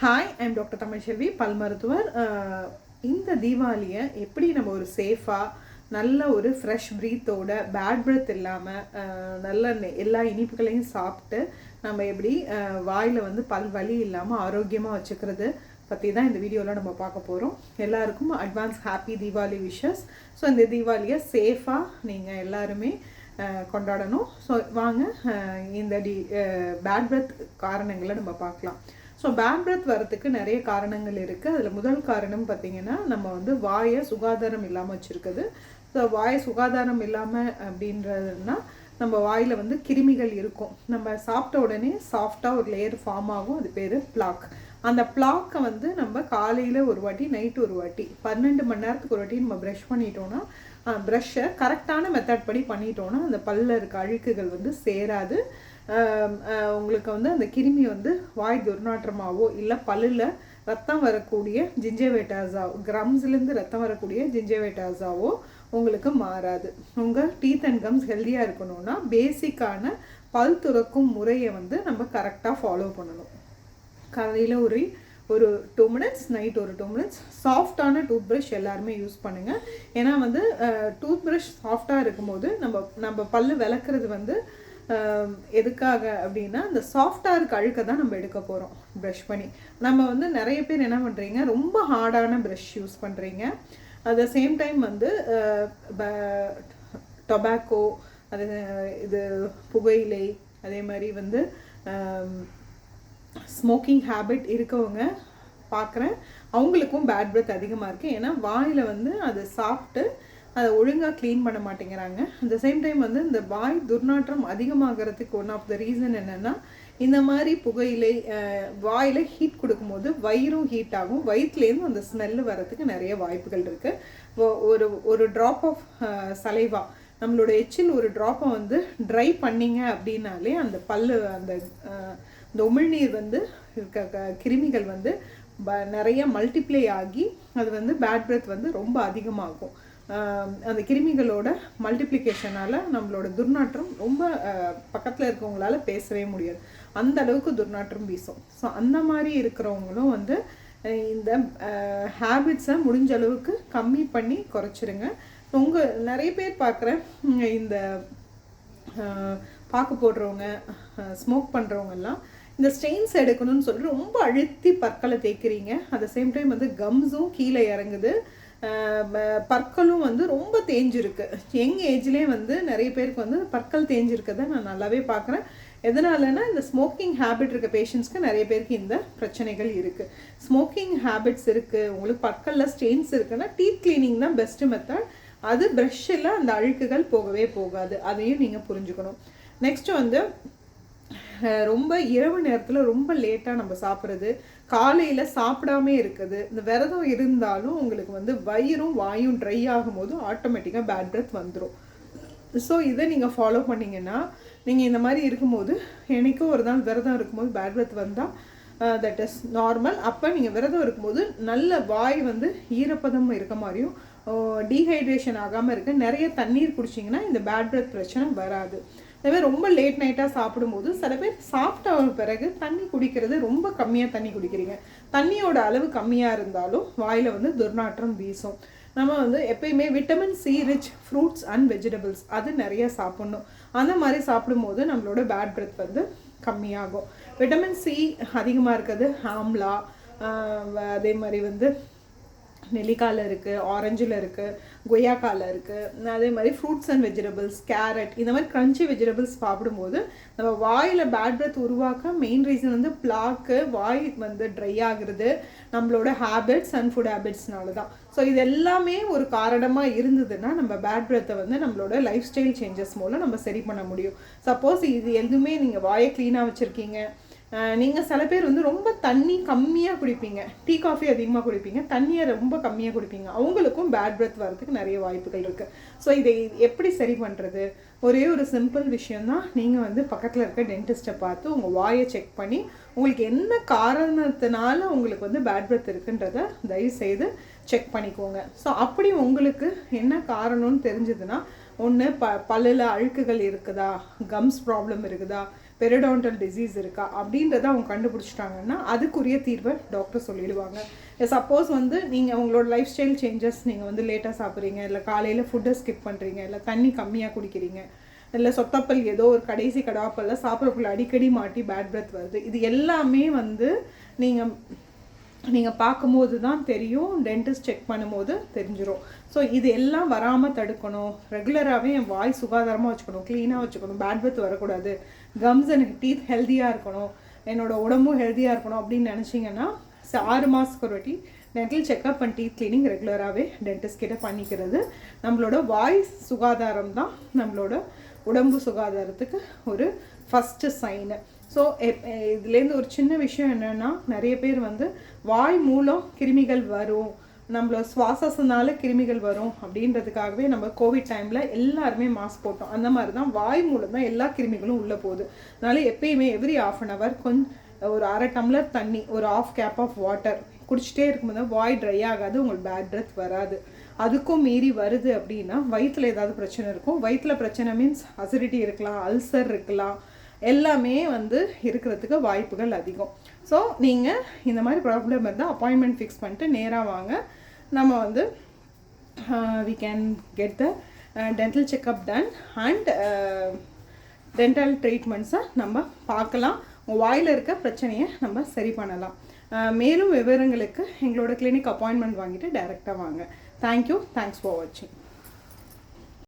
Hi I'm doctor Tamilselvi பல் மருத்துவர் இந்த தீபாவளியை எப்படி நம்ம ஒரு சேஃபாக நல்ல ஒரு ஃப்ரெஷ் ப்ரீத்தோட பேட் பிரெத் இல்லாமல் நல்ல எல்லா இனிப்புகளையும் சாப்பிட்டு நம்ம எப்படி uh, வாயில் வந்து பல் வலி இல்லாமல் ஆரோக்கியமாக வச்சுக்கிறது பற்றி தான் இந்த வீடியோவில் நம்ம பார்க்க போகிறோம் எல்லாருக்கும் advance happy Deepavali wishes so இந்த தீபாவளியை சேஃபாக நீங்கள் எல்லாருமே uh, கொண்டாடணும். ஸோ வாங்க uh, இந்த டி பேட் பிரெத் காரணங்களை நம்ம பார்க்கலாம். ஸோ பேட் பிரெத் வரத்துக்கு நிறைய காரணங்கள் இருக்குது அதில் முதல் காரணம் பார்த்தீங்கன்னா நம்ம வந்து வாயை சுகாதாரம் இல்லாமல் வச்சுருக்குது ஸோ வாயை சுகாதாரம் இல்லாமல் அப்படின்றதுனா நம்ம வாயில் வந்து கிருமிகள் இருக்கும். நம்ம சாப்பிட்ட உடனே சாஃப்டாக ஒரு லேயர் ஃபார்ம் ஆகும். அது பேர் பிளாக் அந்த பிளாக்கை வந்து நம்ம காலையில் ஒரு வாட்டி நைட்டு ஒரு வாட்டி பன்னெண்டு மணி நேரத்துக்கு ஒரு வாட்டி நம்ம ப்ரஷ் பண்ணிட்டோம்னா ப்ரஷ்ஷை கரெக்டான மெத்தட் படி பண்ணிட்டோம்னா அந்த பல்லில் இருக்க அழுக்குகள் வந்து சேராது. உங்களுக்கு வந்து அந்த கிருமி வந்து வாய் துர்நாற்றமாகவோ இல்லை பல்லில் ரத்தம் வரக்கூடிய ஜிஞ்சவேட்டாஸா கிரம்ஸ்லேருந்து ரத்தம் வரக்கூடிய ஜிஞ்சவேட்டாஸாவோ உங்களுக்கு மாறாது. உங்கள் டீத் அண்ட் கம்ஸ் ஹெல்த்தியாக இருக்கணும்னா பேசிக்கான பல் துறக்கும் முறையை வந்து நம்ம கரெக்டாக ஃபாலோ பண்ணணும். காலையில் ஒரு ஒரு டூ மினிட்ஸ் நைட் ஒரு டூ மினிட்ஸ் சாஃப்டான டூத் ப்ரஷ் எல்லாருமே யூஸ் பண்ணுங்கள் ஏன்னா வந்து டூத் ப்ரஷ் சாஃப்டாக இருக்கும்போது நம்ம நம்ம பல் விளக்குறது வந்து எதுக்காக அப்படின்னா அந்த சாஃப்டாக இருக்க அழுக்க தான் நம்ம எடுக்க போகிறோம் ப்ரஷ் பண்ணி. நம்ம வந்து நிறைய பேர் என்ன பண்ணுறீங்க ரொம்ப ஹார்டான ப்ரஷ் யூஸ் பண்ணுறீங்க அட் த சேம் டைம் வந்து டொபாக்கோ அது இது புகையிலை அதே மாதிரி வந்து ஸ்மோக்கிங் ஹேபிட் இருக்கவங்க பார்க்குறேன் அவங்களுக்கும் பேட் பிரெத் அதிகமாக இருக்குது ஏன்னா வாயில் வந்து அதை சாப்பிட்டு அதை ஒழுங்காக க்ளீன் பண்ண மாட்டேங்கிறாங்க. அந்த சேம் டைம் வந்து இந்த வாய் துர்நாற்றம் அதிகமாகிறதுக்கு ஒன் ஆஃப் த ரீசன் என்னென்னா இந்த மாதிரி புகையிலை வாயில் ஹீட் கொடுக்கும்போது வயிறும் ஹீட் ஆகும். வயிற்றுலேருந்து அந்த ஸ்மெல்லு வரதுக்கு நிறைய வாய்ப்புகள் இருக்குது ஒரு ஒரு ட்ராப் ஆஃப் சலைவா. நம்மளோட எச்சில் ஒரு ட்ராப்பை வந்து ட்ரை பண்ணீங்க அப்படின்னாலே அந்த பல்லு அந்த இந்த உமிழ்நீர் வந்து இருக்க க- கிருமிகள் வந்து ப- நிறைய மல்டிப்ளை ஆகி அது வந்து பேட் பிரெத் வந்து ரொம்ப அதிகமாகும். அந்த கிருமிகளோட மல்டிப்ளிகேஷனால் நம்மளோட துர்நாற்றம் ரொம்ப பக்கத்தில் இருக்கவங்களால பேசவே முடியாது. அந்த அளவுக்கு துர்நாற்றம் வீசும். ஸோ அந்த மாதிரி இருக்கிறவங்களும் வந்து இந்த ஹேபிட்ஸை முடிஞ்ச அளவுக்கு கம்மி பண்ணி குறைச்சிருங்க. உங்கள் நிறைய பேர் பார்க்குறேன் இந்த பாக்கு போடுறவங்க ஸ்மோக் பண்ணுறவங்கெல்லாம் இந்த ஸ்டெயின்ஸ் எடுக்கணும்னு சொல்லிட்டு ரொம்ப அழுத்தி பற்களை தேய்க்கிறீங்க. அட் த சேம் டைம் வந்து கம்ஸும் கீழே இறங்குது. பற்களும் வந்து ரொம்ப தேஞ்சிருக்கு. யங் ஏஜ்லேயே வந்து நிறைய பேருக்கு வந்து பற்கள் தேஞ்சிருக்கதை நான் நல்லாவே பார்க்குறேன். எதனாலனா இந்த ஸ்மோக்கிங் ஹேபிட் இருக்க பேஷண்ட்ஸ்க்கு நிறைய பேருக்கு இந்த பிரச்சனைகள் இருக்குது ஸ்மோக்கிங் ஹேபிட்ஸ் இருக்குது உங்களுக்கு பற்களில் ஸ்டெயின்ஸ் இருக்குன்னா டீத் கிளீனிங் தான் பெஸ்ட்டு மெத்தட் அது ப்ரஷ்ஷில் அந்த அழுக்குகள் போகவே போகாது. அதையும் நீங்கள் புரிஞ்சுக்கணும். நெக்ஸ்ட் வந்து ரொம்ப இரவு நேரத்தில் ரொம்ப லேட்டாக நம்ம சாப்பிட்றது காலையில் சாப்பிடாமே இருக்குது. இந்த விரதம் இருந்தாலும் உங்களுக்கு வந்து வயிறும் வாயும் ட்ரை ஆகும்போது ஆட்டோமேட்டிக்காக பேட் பிரெத் வந்துடும் ஸோ இதை நீங்கள் ஃபாலோ பண்ணிங்கன்னா நீங்கள் இந்த மாதிரி இருக்கும்போது என்னைக்கும் ஒரு நாள் விரதம் இருக்கும்போது பேட் பிரெத் வந்தால் தட் இஸ் நார்மல் அப்போ நீங்கள் விரதம் இருக்கும்போது நல்ல வாய் வந்து ஈரப்பதம் இருக்க மாதிரியும் டீஹைட்ரேஷன் ஆகாமல் இருக்க நிறைய தண்ணீர் குடிச்சிங்கன்னா இந்த பேட் பிரெத் பிரச்சனை வராது. அதேமாதிரி ரொம்ப லேட் நைட்டாக சாப்பிடும்போது சில பேர் சாப்பிட்ட பிறகு தண்ணி குடிக்கிறது ரொம்ப கம்மியாக தண்ணி குடிக்கிறீங்க. தண்ணியோட அளவு கம்மியாக இருந்தாலும் வாயில் வந்து துர்நாற்றம் வீசும். நம்ம வந்து எப்பயுமே vitamin C rich fruits and vegetables அது நிறைய சாப்பிட்ணும். அந்த மாதிரி சாப்பிடும்போது நம்மளோட பேட் பிரெத் வந்து கம்மியாகும். விட்டமின் சி அதிகமாக இருக்கிறது ஆம்லா அதே மாதிரி வந்து நெல்லிக்காயில் இருக்குது ஆரஞ்சில் இருக்குது கொய்யாக்காயில் இருக்குது அதே மாதிரி ஃப்ரூட்ஸ் அண்ட் வெஜிடபிள்ஸ் கேரட் இந்த மாதிரி க்ரன்ச்சி வெஜிடபிள்ஸ் சாப்பிடும்போது நம்ம வாயில் பேட் பிரெத் உருவாக்க மெயின் ரீசன் வந்து பிளாக்கு வாய் வந்து ட்ரை ஆகுறது நம்மளோட ஹேபிட்ஸ் அண்ட் ஃபுட் ஹேபிட்ஸ்னால தான். ஸோ இது எல்லாமே ஒரு காரணமாக இருந்ததுன்னா நம்ம பேட் பிரெத்தை வந்து நம்மளோட லைஃப் ஸ்டைல் சேஞ்சஸ் மூலம் நம்ம சரி பண்ண முடியும். சப்போஸ் இது எதுவுமே நீங்கள் வாயை க்ளீனாக வச்சுருக்கீங்க நீங்கள் சில பேர் வந்து ரொம்ப தண்ணி கம்மியாக குடிப்பீங்க. டீ காஃபி அதிகமாக குடிப்பீங்க. தண்ணியை ரொம்ப கம்மியாக குடிப்பீங்க. அவங்களுக்கும் பேட் பிரெத் வரதுக்கு நிறைய வாய்ப்புகள் இருக்குது ஸோ இதை எப்படி சரி பண்ணுறது ஒரே ஒரு சிம்பிள் விஷயந்தான் நீங்கள் வந்து பக்கத்தில் இருக்க டென்டிஸ்ட்டை பார்த்து உங்கள் வாயை செக் பண்ணி உங்களுக்கு என்ன காரணத்தினால உங்களுக்கு வந்து பேட் பிரெத் இருக்குன்றத தயவு செய்து செக் பண்ணிக்கோங்க. ஸோ அப்படி உங்களுக்கு என்ன காரணம்னு தெரிஞ்சதுன்னா ஒன்று ப பல்லில் அழுக்குகள் இருக்குதா? கம்ஸ் ப்ராப்ளம் இருக்குதா? பெரிடான்டல் டிசீஸ் இருக்கா அப்படின்றத அவங்க கண்டுபிடிச்சிட்டாங்கன்னா அதுக்குரிய தீர்வை டாக்டர் சொல்லிடுவாங்க. சப்போஸ் வந்து நீங்கள் உங்களோட லைஃப் ஸ்டைல் சேஞ்சஸ் நீங்கள் வந்து லேட்டாக சாப்பிட்றீங்க இல்லை காலையில் ஃபுட்டை ஸ்கிப் பண்ணுறீங்க இல்லை தண்ணி கம்மியாக குடிக்கிறீங்க இல்லை சொத்தப்பல் ஏதோ ஒரு கடைசி கடாப்பல்ல சாப்பிட்றக்குள்ள அடிக்கடி மாட்டி பேட் பிரெத் வருது. இது எல்லாமே வந்து நீங்கள் நீங்கள் பார்க்கும்போது தான் தெரியும் டென்டிஸ்ட் செக் பண்ணும்போது தெரிஞ்சிடும் ஸோ இது எல்லாம் வராமல் தடுக்கணும். ரெகுலராகவே என் வாய் சுகாதாரமாக வச்சுக்கணும். க்ளீனாக வச்சுக்கணும். பேட் பிரெத் வரக்கூடாது. கம்ஸ் எனக்கு டீத் ஹெல்த்தியாக இருக்கணும். என்னோடய உடம்பும் ஹெல்த்தியாக இருக்கணும் அப்படின்னு நினச்சிங்கன்னா ஆறு மாதத்துக்கு ஒரு வாட்டி dental checkup and teeth cleaning ரெகுலராகவே dentist கிட்ட பண்ணிக்கிறது நம்மளோட வாய் சுகாதாரம் தான் நம்மளோட உடம்பு சுகாதாரத்துக்கு ஒரு first sign so eh, eh, இதுலேருந்து ஒரு சின்ன விஷயம் என்னென்னா நிறைய பேர் வந்து வாய் மூலம் கிருமிகள் வரும் நம்மள சுவாசத்தினால கிருமிகள் வரும் அப்படின்றதுக்காகவே நம்ம கோவிட் டைமில் எல்லாருமே மாஸ்க் போட்டோம். அந்த மாதிரி தான் வாய் மூலம் தான் எல்லா கிருமிகளும் உள்ளே போகுது. அதனால எப்பயுமே எவ்ரி ஆஃப் அன் ஹவர் கொஞ்சம் ஒரு அரை டம்ளர் தண்ணி ஒரு ஆஃப் கேப் ஆஃப் வாட்டர் குடிச்சிட்டே இருக்கும்போது வாய் ட்ரை ஆகாது உங்களுக்கு பேட் ட்ரெத் வராது. அதுக்கும் மீறி வருது அப்படின்னா வயிற்றில் ஏதாவது பிரச்சனை இருக்கும். வயிற்றில் பிரச்சனை மீன்ஸ் அசிடிட்டி இருக்கலாம் அல்சர் இருக்கலாம் எல்லாமே வந்து இருக்கிறதுக்கு வாய்ப்புகள் அதிகம். ஸோ நீங்கள் இந்த மாதிரி ப்ராப்ளம் இருந்தால் அப்பாயின்மெண்ட் ஃபிக்ஸ் பண்ணிட்டு நேராக வாங்க. நம்ம வந்து we can get the dental checkup done and dental ட்ரீட்மெண்ட்ஸை நம்ம பார்க்கலாம். உங்கள் வாயில் இருக்க பிரச்சனையை நம்ம சரி பண்ணலாம். மேலும் விவரங்களுக்கு எங்களோட கிளினிக் அப்பாயின்மெண்ட் வாங்கிட்டு டைரெக்டாக வாங்க. தேங்க்யூ தேங்க்ஸ் ஃபார் வாட்சிங்